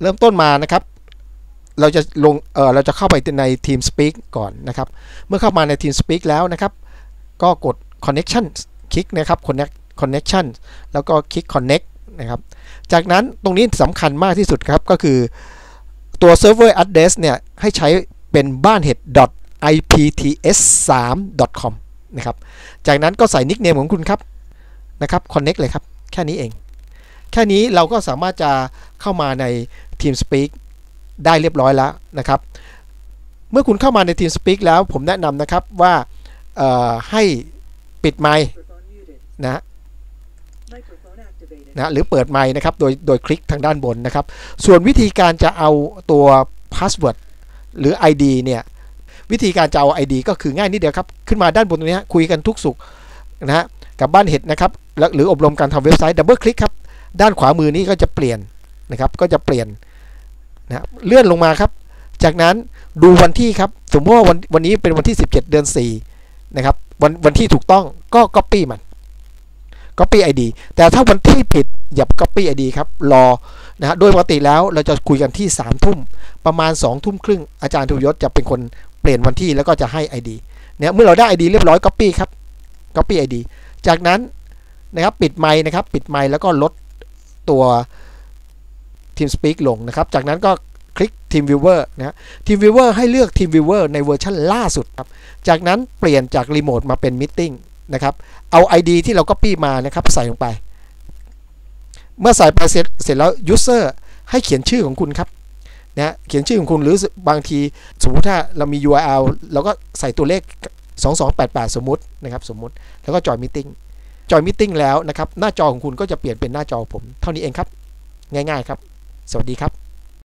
เริ่มต้นมานะครับ เราจะลงเออเราจะเข้าไปใน TeamSpeak ก่อนนะครับ เมื่อเข้ามาใน TeamSpeak แล้วนะครับ ก็กด connection คลิกนะครับ connect connection แล้วก็คลิก connect นะครับ จากนั้นตรงนี้สำคัญมากที่สุดครับ ก็คือตัว server address เนี่ย ให้ใช้เป็นบ้านเห็ด ipts3.com นะครับ จากนั้นก็ใส่นิกเนมของคุณครับนะครับ connect เลยครับ แค่นี้เอง แค่นี้เราก็สามารถจะเข้ามาใน TeamSpeak ได้เรียบร้อยแล้วนะครับ เมื่อคุณเข้ามาใน TeamSpeak แล้วผมแนะนำนะครับว่าให้ปิดไมค์นะนะหรือเปิดไมค์นะครับโดยโดยคลิกทางด้านบนนะครับ ส่วนวิธีการจะเอาตัว password หรือ ID เนี่ยวิธีการจะเอา ID ก็คือง่ายนิดเดียวครับ ขึ้นมาด้านบนตรงนี้คุยกันทุกสุขนะฮะกับบ้านเห็ดนะครับหรืออบรมการทำเว็บไซต์ดับเบิลคลิกครับ ด้านขวามือนี้ก็จะเปลี่ยนนะครับก็จะเปลี่ยน นะเลื่อนลงมาครับ จากนั้นดูวันที่ครับ สมมติว่าวันวันนี้เป็นวันที่ 17 เดือน4นะครับวันวันที่ถูกต้องก็ copy มัน copy ID แต่ถ้าวันที่ผิดอย่า copy ID ครับรอนะฮะโดยปกติแล้วเราจะคุยกันที่3ามทุ่มประมาณ2องทุ่มครึ่งอาจารย์ธุยศจะเป็นคนเปลี่ยนวันที่แล้วก็จะให้ ID เนี่ยเมื่อเราได้ ID เรียบร้อย copy ครับ copy ID จากนั้นนะครับปิดไมค์นะครับปิดไมค์แล้วก็ลดตัว TeamSpeak ลงนะครับ จากนั้นก็คลิก TeamViewer นะ TeamViewer ให้เลือก TeamViewer ในเวอร์ชันล่าสุดครับ จากนั้นเปลี่ยนจากรีโมทมาเป็น Meeting นะครับ เอา ID ที่เรา copy มานะครับใส่ลงไป เมื่อใส่ไปเสร็จเสร็จแล้ว User ให้เขียนชื่อของคุณครับนะเขียนชื่อของคุณหรือบางทีสมมุติถ้าเรามี URL เราก็ใส่ตัวเลข 2288 สมมุตินะครับสมมุติแล้วก็จอยมิ e จอยมิ e แล้วนะครับหน้าจอของคุณก็จะเปลี่ยนเป็นหน้าจอผม เท่านี้เองครับ ง่ายๆครับ สวัสดีครับ